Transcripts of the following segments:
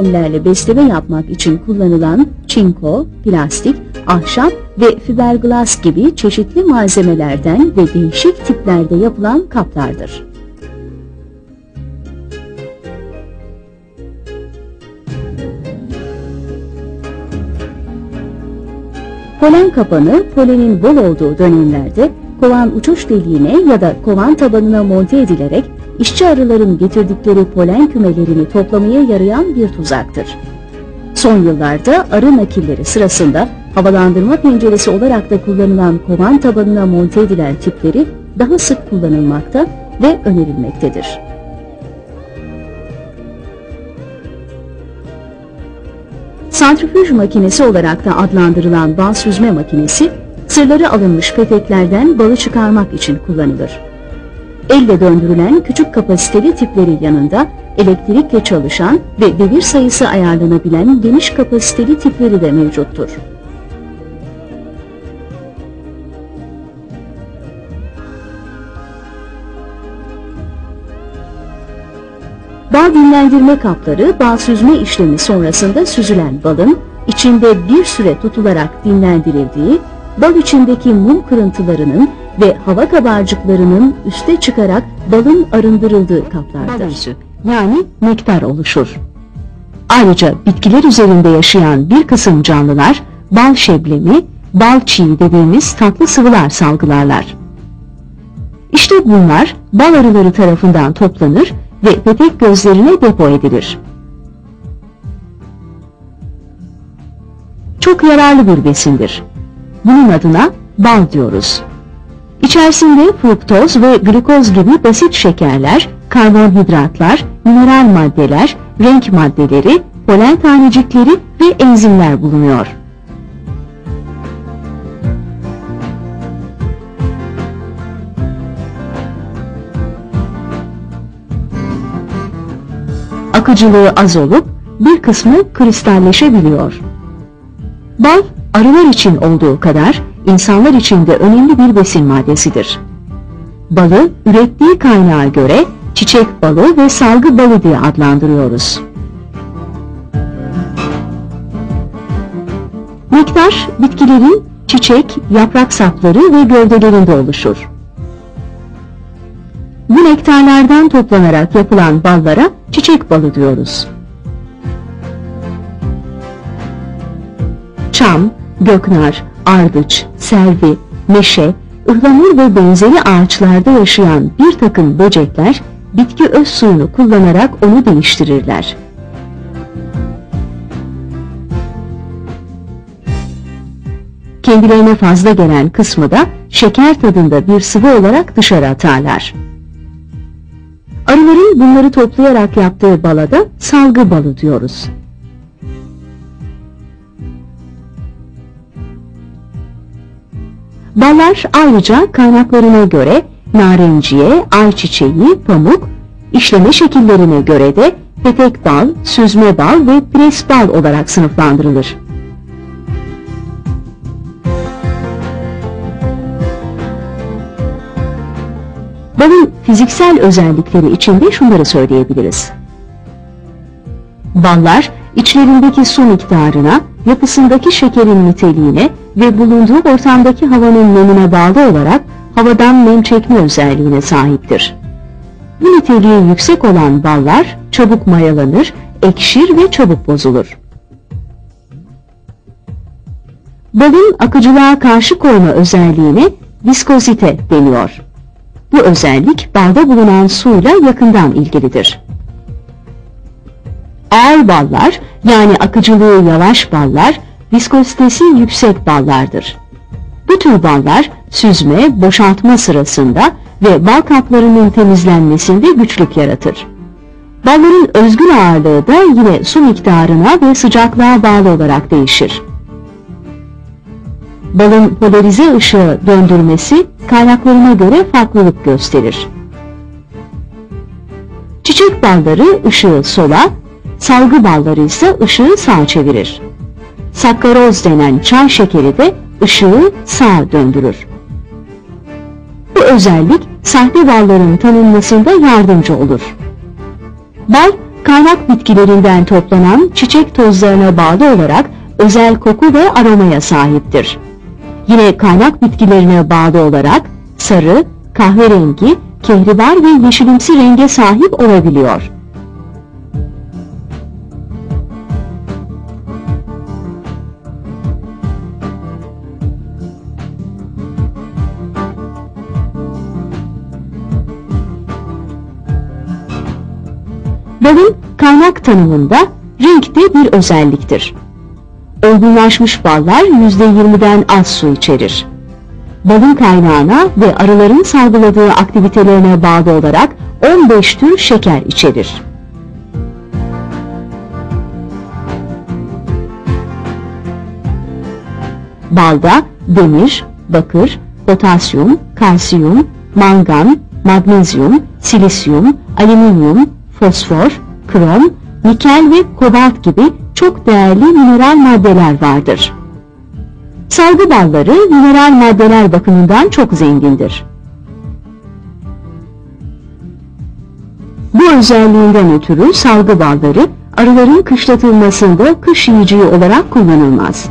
ürünlerle besleme yapmak için kullanılan çinko, plastik, ahşap ve fiberglass gibi çeşitli malzemelerden ve değişik tiplerde yapılan kaplardır. Polen kapanı polenin bol olduğu dönemlerde kovan uçuş deliğine ya da kovan tabanına monte edilerek işçi arıların getirdikleri polen kümelerini toplamaya yarayan bir tuzaktır. Son yıllarda arı nakilleri sırasında havalandırma penceresi olarak da kullanılan kovan tabanına monte edilen tipleri daha sık kullanılmakta ve önerilmektedir. Santrifüj makinesi olarak da adlandırılan bal süzme makinesi, sırları alınmış peteklerden balı çıkarmak için kullanılır. Elle döndürülen küçük kapasiteli tipleri yanında elektrikle çalışan ve devir sayısı ayarlanabilen geniş kapasiteli tipleri de mevcuttur. Bal dinlendirme kapları bal süzme işlemi sonrasında süzülen balın içinde bir süre tutularak dinlendirildiği, bal içindeki mum kırıntılarının ve hava kabarcıklarının üste çıkarak balın arındırıldığı kaplardır. özü, yani nektar oluşur. Ayrıca bitkiler üzerinde yaşayan bir kısım canlılar bal şeblemi, bal çiğ dediğimiz tatlı sıvılar salgılarlar. İşte bunlar bal arıları tarafından toplanır ve petek gözlerine depo edilir. Çok yararlı bir besindir. Bunun adına bal diyoruz. İçerisinde fruktoz ve glikoz gibi basit şekerler, karbonhidratlar, mineral maddeler, renk maddeleri, polen tanecikleri ve enzimler bulunuyor. Akıcılığı az olup bir kısmı kristalleşebiliyor. Bal arılar için olduğu kadar insanlar için de önemli bir besin maddesidir. Balı ürettiği kaynağa göre çiçek balı ve salgı balı diye adlandırıyoruz. Nektar bitkilerin çiçek, yaprak sapları ve gövdelerinde oluşur. Bu nektarlardan toplanarak yapılan ballara çiçek balı diyoruz. Çam, göknar, ardıç, selvi, meşe, ıhlamur ve benzeri ağaçlarda yaşayan bir takım böcekler bitki öz suyunu kullanarak onu değiştirirler. Kendilerine fazla gelen kısmı da şeker tadında bir sıvı olarak dışarı atarlar. Arıların bunları toplayarak yaptığı bala da salgı balı diyoruz. Ballar ayrıca kaynaklarına göre narenciye, ayçiçeği, pamuk, işleme şekillerine göre de petek bal, süzme bal ve pres bal olarak sınıflandırılır. Balın fiziksel özellikleri içinde şunları söyleyebiliriz. Ballar, içlerindeki su miktarına, yapısındaki şekerin niteliğine ve bulunduğu ortamdaki havanın nemine bağlı olarak havadan nem çekme özelliğine sahiptir. Bu niteliği yüksek olan ballar çabuk mayalanır, ekşir ve çabuk bozulur. Balın akıcılığa karşı koyma özelliğine viskozite deniyor. Bu özellik balda bulunan suyla yakından ilgilidir. Ağır ballar yani akıcılığı yavaş ballar viskozitesi yüksek ballardır. Bu tür ballar süzme, boşaltma sırasında ve bal kaplarının temizlenmesinde güçlük yaratır. Balların özgün ağırlığı da yine su miktarına ve sıcaklığa bağlı olarak değişir. Balın polarize ışığı döndürmesi kaynaklarına göre farklılık gösterir. Çiçek balları ışığı sola, salgı balları ise ışığı sağa çevirir. Sakkaroz denen çay şekeri de ışığı sağa döndürür. Bu özellik sahte balların tanınmasında yardımcı olur. Bal kaynak bitkilerinden toplanan çiçek tozlarına bağlı olarak özel koku ve aromaya sahiptir. Yine kaynak bitkilerine bağlı olarak sarı, kahverengi, kehribar ve yeşilimsi renge sahip olabiliyor. Balın kaynak tanımında renk de bir özelliktir. Olgunlaşmış ballar %20'den az su içerir. Balın kaynağına ve arıların salgıladığı aktivitelerine bağlı olarak 15 tür şeker içerir. Balda demir, bakır, potasyum, kalsiyum, mangan, magnezyum, silisyum, alüminyum, fosfor, krom, nikel ve kobalt gibi çok değerli mineral maddeler vardır. Salgı balları mineral maddeler bakımından çok zengindir. Bu özelliğinden ötürü salgı balları arıların kışlatılmasında kış yiyeceği olarak kullanılmaz.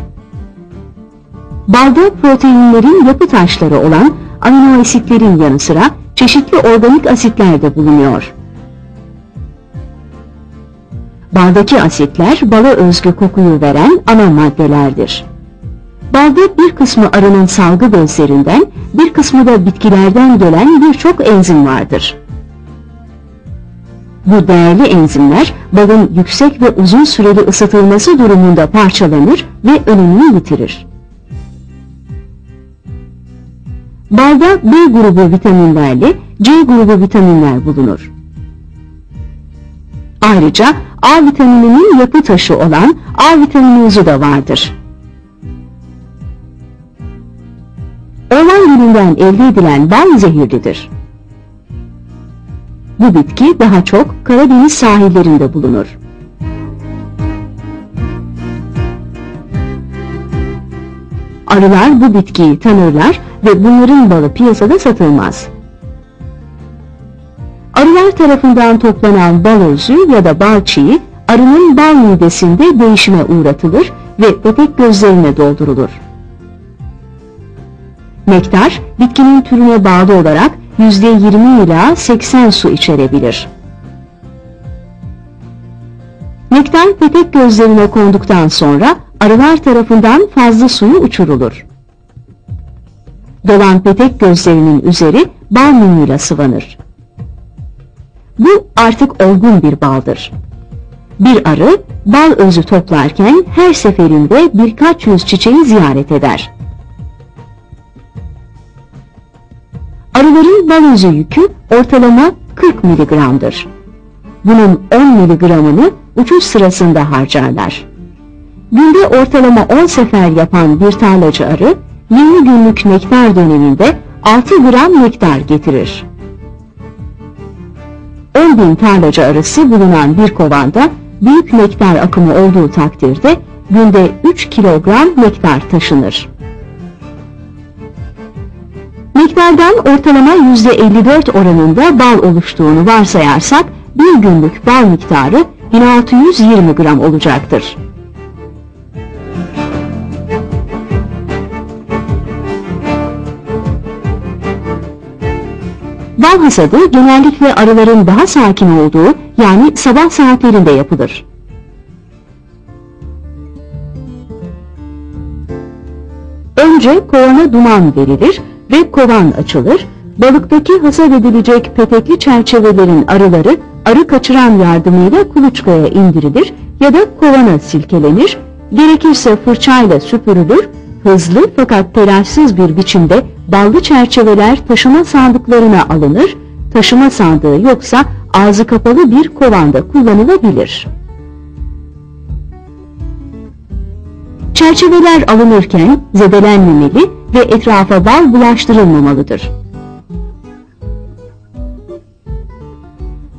Balda proteinlerin yapı taşları olan amino asitlerin yanı sıra çeşitli organik asitler de bulunuyor. Baldaki asitler bala özgü kokuyu veren ana maddelerdir. Balda bir kısmı arının salgı bezlerinden, bir kısmı da bitkilerden gelen birçok enzim vardır. Bu değerli enzimler balın yüksek ve uzun süreli ısıtılması durumunda parçalanır ve önemini yitirir. Balda B grubu vitaminlerle C grubu vitaminler bulunur. Ayrıca A vitamininin yapı taşı olan A vitaminozu da vardır. Orman gülünden elde edilen bal zehirlidir. Bu bitki daha çok Karadeniz sahillerinde bulunur. Arılar bu bitkiyi tanırlar ve bunların balı piyasada satılmaz. Arılar tarafından toplanan bal özü ya da bal çiği arının bal midesinde değişime uğratılır ve bebek gözlerine doldurulur. Nektar, bitkinin türüne bağlı olarak %20 ila 80 su içerebilir. Nektar pepek gözlerine konduktan sonra arılar tarafından fazla suyu uçurulur. Dolan petek gözlerinin üzeri bal mumuyla sıvanır. Bu artık olgun bir baldır. Bir arı bal özü toplarken her seferinde birkaç yüz çiçeği ziyaret eder. Arıların bal özü yükü ortalama 40 miligramdır. Bunun 10 miligramını uçuş sırasında harcarlar. Günde ortalama 10 sefer yapan bir tarlacı arı 20 günlük nektar döneminde 6 gram nektar getirir. 10 bin tarlacı arısı bulunan bir kovanda büyük nektar akımı olduğu takdirde günde 3 kilogram nektar taşınır. Nektardan ortalama %54 oranında bal oluştuğunu varsayarsak bir günlük bal miktarı 1620 gram olacaktır. Bal hasadı genellikle arıların daha sakin olduğu yani sabah saatlerinde yapılır. Önce kovana duman verilir ve kovan açılır, balıktaki hasat edilecek petekli çerçevelerin arıları arı kaçıran yardımıyla kuluçkaya indirilir ya da kovana silkelenir, gerekirse fırçayla süpürülür, hızlı fakat telaşsız bir biçimde ballı çerçeveler taşıma sandıklarına alınır, taşıma sandığı yoksa ağzı kapalı bir kovanda kullanılabilir. Çerçeveler alınırken zedelenmemeli ve etrafa bal bulaştırılmamalıdır.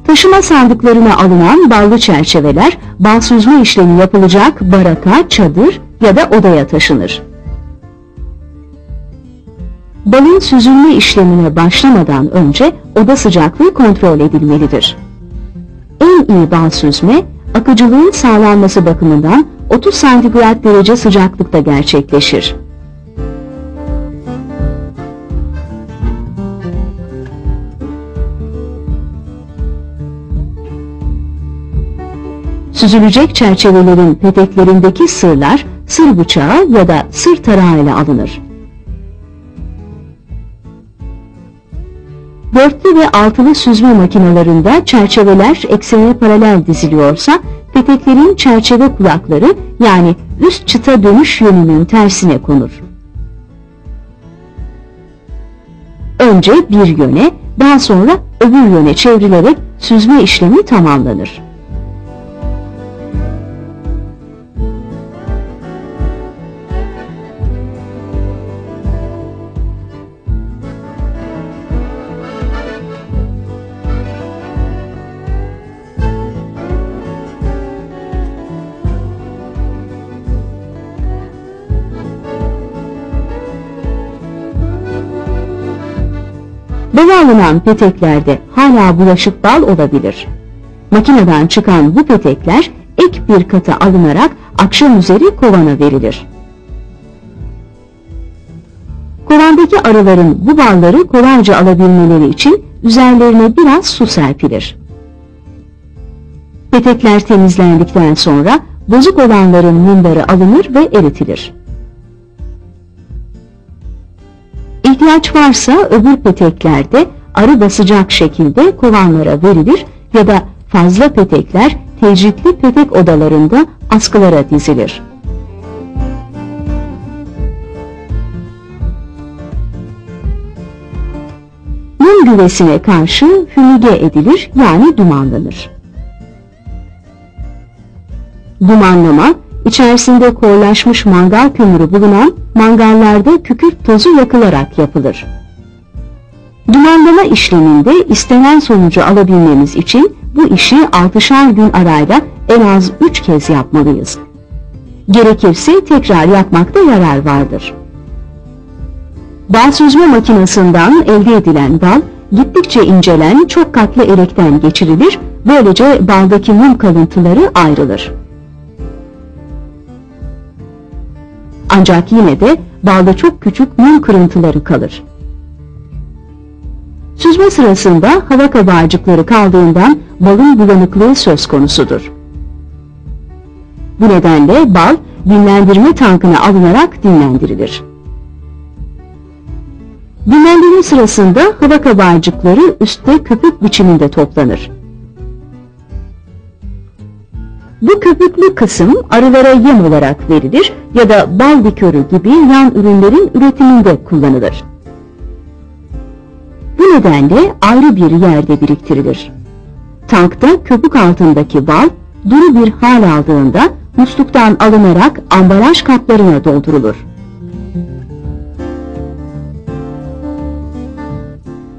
Taşıma sandıklarına alınan ballı çerçeveler bal süzme işlemi yapılacak baraka, çadır ya da odaya taşınır. Balın süzülme işlemine başlamadan önce oda sıcaklığı kontrol edilmelidir. En iyi bal süzme, akıcılığın sağlanması bakımından 30 santigrat derece sıcaklıkta gerçekleşir. Süzülecek çerçevelerin peteklerindeki sırlar sır bıçağı ya da sır tarağı ile alınır. Dörtlü ve altılı süzme makinelerinde çerçeveler eksene paralel diziliyorsa peteklerin çerçeve kulakları yani üst çıta dönüş yönünün tersine konur. Önce bir yöne, daha sonra öbür yöne çevrilerek süzme işlemi tamamlanır. Bala alınan peteklerde hala bulaşık bal olabilir. Makineden çıkan bu petekler ek bir kata alınarak akşam üzeri kovana verilir. Kovandaki arıların bu balları kolayca alabilmeleri için üzerlerine biraz su serpilir. Petekler temizlendikten sonra bozuk olanların mumları alınır ve eritilir. İhtiyaç varsa öbür peteklerde arı basacak şekilde kovanlara verilir ya da fazla petekler tecritli petek odalarında askılara dizilir. Mum güvesine karşı fümige edilir yani dumanlanır. Dumanlama, içerisinde koyulaşmış mangal kömürü bulunan mangallarda kükürt tozu yakılarak yapılır. Dumanlama işleminde istenen sonucu alabilmemiz için bu işi 6'şar gün arayla en az 3 kez yapmalıyız. Gerekirse tekrar yapmakta yarar vardır. Bal süzme makinesinden elde edilen bal gittikçe incelen çok katlı elekten geçirilir, böylece baldaki mum kalıntıları ayrılır. Ancak yine de balda çok küçük mum kırıntıları kalır. Süzme sırasında hava kabarcıkları kaldığından balın bulanıklığı söz konusudur. Bu nedenle bal dinlendirme tankına alınarak dinlendirilir. Dinlendirme sırasında hava kabarcıkları üstte köpük biçiminde toplanır. Bu köpüklü kısım arılara yem olarak verilir ya da bal likörü gibi yan ürünlerin üretiminde kullanılır. Bu nedenle ayrı bir yerde biriktirilir. Tankta köpük altındaki bal duru bir hal aldığında musluktan alınarak ambalaj kaplarına doldurulur.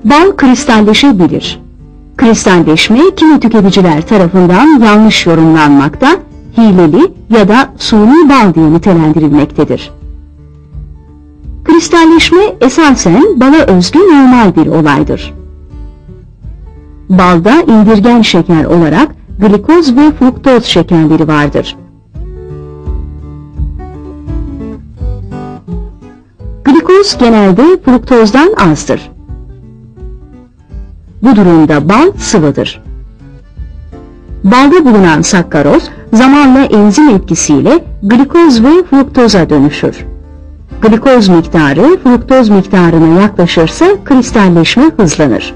Bal kristalleşebilir. Kristalleşme kimi tüketiciler tarafından yanlış yorumlanmakta, hileli ya da suni bal diye nitelendirilmektedir. Kristalleşme esasen bala özgü normal bir olaydır. Balda indirgen şeker olarak glikoz ve fruktoz şekerleri vardır. Glikoz genelde fruktozdan azdır. Bu durumda bal sıvıdır. Balda bulunan sakkaroz zamanla enzim etkisiyle glikoz ve fruktoza dönüşür. Glikoz miktarı fruktoz miktarına yaklaşırsa kristalleşme hızlanır.